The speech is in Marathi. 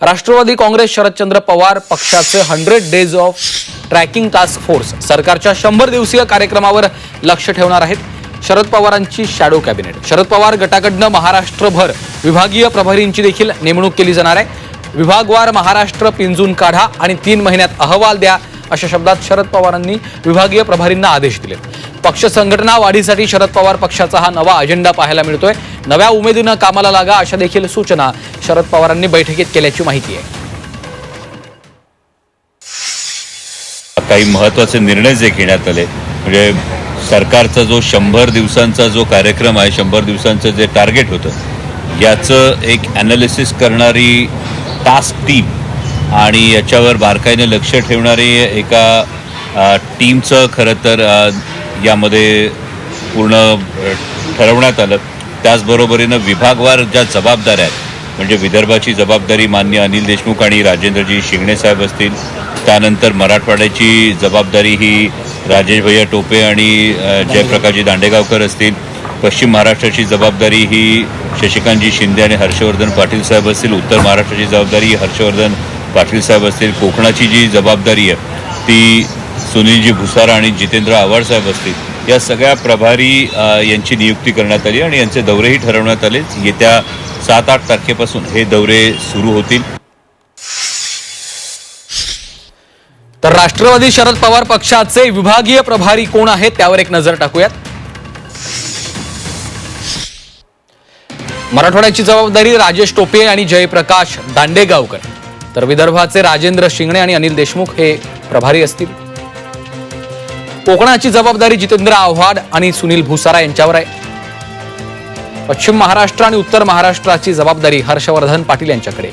राष्ट्रवादी काँग्रेस शरदचंद्र पवार पक्षाचे hundred days of tracking task force सरकारच्या शंभर दिवसीय कार्यक्रमावर लक्ष ठेवणार आहेत. शरद पवारांची शॅडो कॅबिनेट शरद पवार गटाकडनं महाराष्ट्रभर विभागीय प्रभारींची देखील नेमणूक केली जाणार आहे. विभागवार महाराष्ट्र पिंजून काढा आणि तीन महिन्यात अहवाल द्या अशा शब्दात शरद पवारांनी विभागीय प्रभारींना आदेश दिले पक्ष संघटना वाढीसाठी शरद पवार पक्षाचा हा नवा अजेंडा पाहायला मिळतोय. नव्या उमेदीनं कामाला लागा अशा देखील सूचना शरद पवारांनी बैठकीत केल्याची माहिती आहे. काही महत्त्वाचे निर्णय जे घेण्यात आले म्हणजे सरकारचा जो शंभर दिवसांचा जो कार्यक्रम आहे शंभर दिवसांचं जे टार्गेट होतं याचं एक ॲनालिसिस करणारी टास्क टीम आणि याच्यावर बारकाईने लक्ष ठेवणारी एका टीमचं खरं तर यामध्ये पूर्ण ठरवण्यात आलं. त्याचबरोबरीनं विभागवार ज्या जबाबदाऱ्या आहेत म्हणजे विदर्भाची जबाबदारी मान्य अनिल देशमुख आणि राजेंद्रजी शिंगणे साहेब असतील त्यानंतर मराठवाड्याची जबाबदारी ही राजेश भैया टोपे आणि जयप्रकाशजी दांडेगावकर असतील पश्चिम महाराष्ट्राची जबाबदारी ही शशिकांतजी शिंदे आणि हर्षवर्धन पाटील साहेब असतील उत्तर महाराष्ट्राची जबाबदारी ही हर्षवर्धन पाटील साहेब असतील कोकणाची जी जबाबदारी आहे ती सुनीलजी भुसारा आणि जितेंद्र आव्हाड साहेब असतील या सगळ्या प्रभारी यांची नियुक्ती करण्यात आली आणि यांचे दौरेही ठरवण्यात आले. येत्या सात आठ तारखेपासून हे दौरे सुरू होतील. तर राष्ट्रवादी शरद पवार पक्षाचे विभागीय प्रभारी कोण आहेत त्यावर एक नजर टाकूयात. मराठवाड्याची जबाबदारी राजेश टोपे आणि जयप्रकाश दांडेगावकर. तर विदर्भाचे राजेंद्र शिंगणे आणि अनिल देशमुख हे प्रभारी असतील. कोकणाची जबाबदारी जितेंद्र आव्हाड आणि सुनील भुसारा यांच्यावर आहे. पश्चिम महाराष्ट्र आणि उत्तर महाराष्ट्राची जबाबदारी हर्षवर्धन पाटील यांच्याकडे.